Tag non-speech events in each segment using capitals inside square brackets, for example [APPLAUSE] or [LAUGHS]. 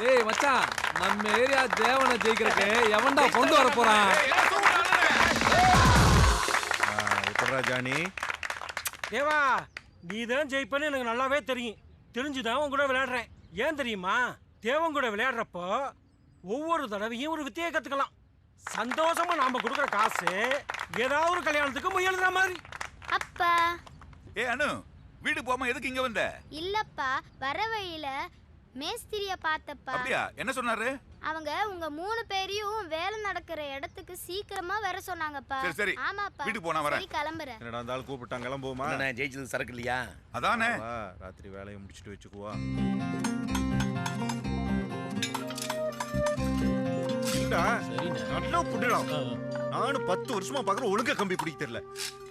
டேய் மச்சான் நம்ம ஏரியா தேவனை ஜெயிக்கிறதுக்கு எவன்டா கொண்டு வர போறான்? எப்படா ஜானி? தேவா நீ தான் ஜெயிப்பன்னு எனக்கு நல்லாவே தெரியும். தெரிஞ்சுதான் உன் கூட விளையாடுறேன். ஏன் தெரியுமா? தேவன் கூட விளையாடுறப்போ ஒவ்வொரு தடவையும் ஒரு வித்தையை கத்துக்கலாம். சந்தோஷமா நாம கொடுக்குற காசு ஏதாவது ஒரு கல்யாணத்துக்கு முயலுற மாதிரி. அப்பா. ஏ அனு வீடு போகாம எதுக்கு இங்க வந்த? இல்லப்பா வர வழியில மேஸ்திரிய பார்த்தப்பா. அப்படியா? என்ன சொன்னாரு? அவங்க உங்க மூணு பேரையும் வேலை நடக்கிற இடத்துக்கு சீக்கிரமா வர சொன்னாங்கப்பா. சரி, சரி. ஆமாப்பா. வீட்டுக்கு போனா வரேன். சரி கிளம்புறேன். என்னடா இருந்தாலும் கூப்பிட்டாங்க கிளம்புவோமா? நான் ஜெயிச்சது சரக்கு இல்லையா? அதானே. வா, ராத்திரி வேலையை முடிச்சிட்டு வச்சுக்குவா. ஏண்டா, நல்லா புடிடா. நானும் பத்து வருஷமா பாக்குற ஒழுங்கா கம்பி பிடிக்க தெரியல.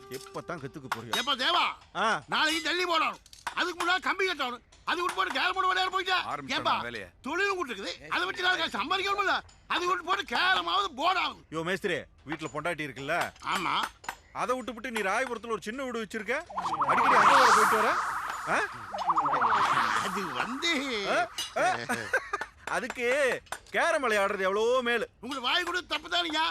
எப்பதான் கத்துக்க போறியா. எப்ப தேவா? ஆ, நாளைக்கு டெல்லி போடணும். அதுக்கு முன்னாடி கம்பி கட்டணும். அது விட்டு போட்டு கேரம் போட விளையாட போயிட்டா. ஏப்பா வேலையை? தொழிலும் கொடுத்துருக்குது. அதை வச்சு நாளைக்கு சம்பாதிக்கணும்ல. அது விட்டு போட்டு கேரமாவது போர்ட் ஆகுது. யோ மேஸ்திரி வீட்டுல பொண்டாட்டி இருக்குல்ல? ஆமா. அதை விட்டுப்புட்டு நீ ராயபுரத்துல ஒரு சின்ன வீடு வச்சிருக்க? அடிக்கடி அங்க வர போயிட்டு வர? அது வந்து? அதுக்கு கேரம் விளையாடுறது எவ்வளவோ மேலு. உங்களுக்கு வாய் கொடு தப்பு தானுங்க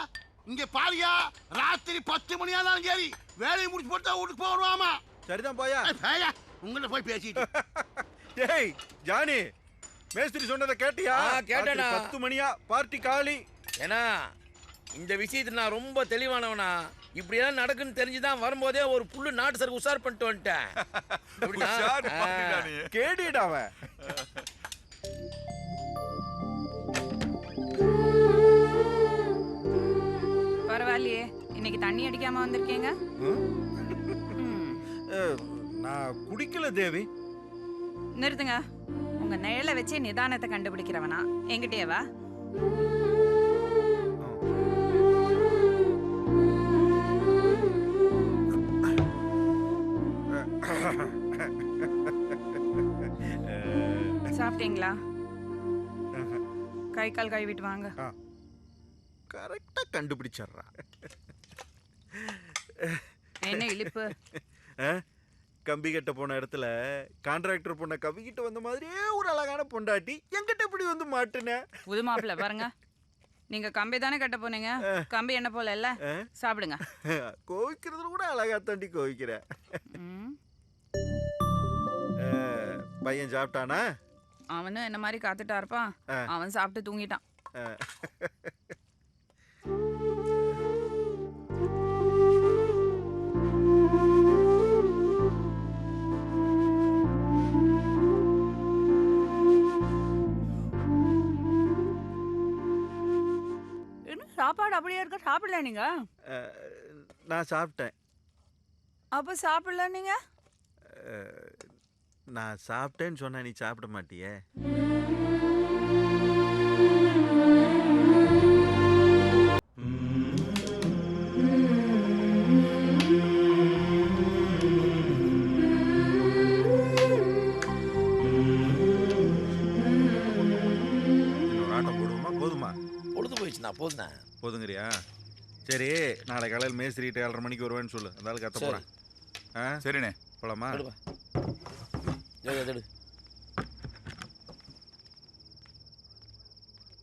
இங்க பாருயா ராத்திரி பத்து மணி ஆனாலும் சரி வேலையை முடிச்சு போட்டு தான் வீட்டுக்கு போகணுமாமா. சரிதான் போயா. உங்கள்ட்ட போய் பேசிட்டு. [LAUGHS] டேய் ஜானி மேஸ்திரி சொன்னதை கேட்டியா? கேட்டேனா. பத்து மணியா பார்ட்டி காலி. ஏன்னா இந்த விஷயத்துல நான் ரொம்ப தெளிவானவனா. இப்படியெல்லாம் நடக்குன்னு தெரிஞ்சுதான் வரும்போதே ஒரு புல்லு நாட்டு சருக்கு உஷார் பண்ணிட்டு வந்துட்டேன். [LAUGHS] கேடிடா அவன். பரவாயில்லையே. இன்னைக்கு தண்ணி அடிக்காம வந்திருக்கீங்க? [LAUGHS] நான் குடிக்கல தேவி. நிறுத்துங்க. உங்க நிழலை வச்சே நிதானத்தை கண்டுபிடிக்கிறவனா? என்கிட்டயே வா. சாப்பிட்டீங்களா? கை கால் கழுவிட்டு வாங்க. கரெக்டா கண்டுபிடிச்சிடுறா. என்ன இழிப்பு? கம்பி கட்ட போன இடத்துல கான்ட்ராக்டர் பொண்ண கம்பி கிட்ட வந்த மாதிரியே ஒரு அழகான பொண்டாட்டி என்கிட்ட இப்படி வந்து மாட்டுன. புது மாப்பிள்ள பாருங்க. நீங்க கம்பி தானே கட்ட போனீங்க? கம்பி என்ன போல இல்ல? சாப்பிடுங்க. கோவிக்கிறதுல கூட அழகா தாண்டி கோவிக்கிற. பையன் சாப்பிட்டானா? அவனும் என்ன மாதிரி காத்துட்டா இருப்பான். அவன் சாப்பிட்டு தூங்கிட்டான். சாப்பாடு அப்படியே இருக்க? சாப்பிடல நீங்க? நான் சாப்பிட்டேன். அப்ப சாப்பிடல நீங்க? நான் சாப்பிட்டேன்னு சொன்னா நீ சாப்பிட மாட்டியே? போதுமா? பொழுது போயிடுச்சுண்ணா போதுண்ணா. போதுங்கிறியா? சரி நாளை காலையில் மேஸ்திரிகிட்ட ஏழரை மணிக்கு வருவேன்னு சொல்லு. அந்த ஆள் கத்த. போகிறேன் ஆ? சரிண்ணே. போலாமா?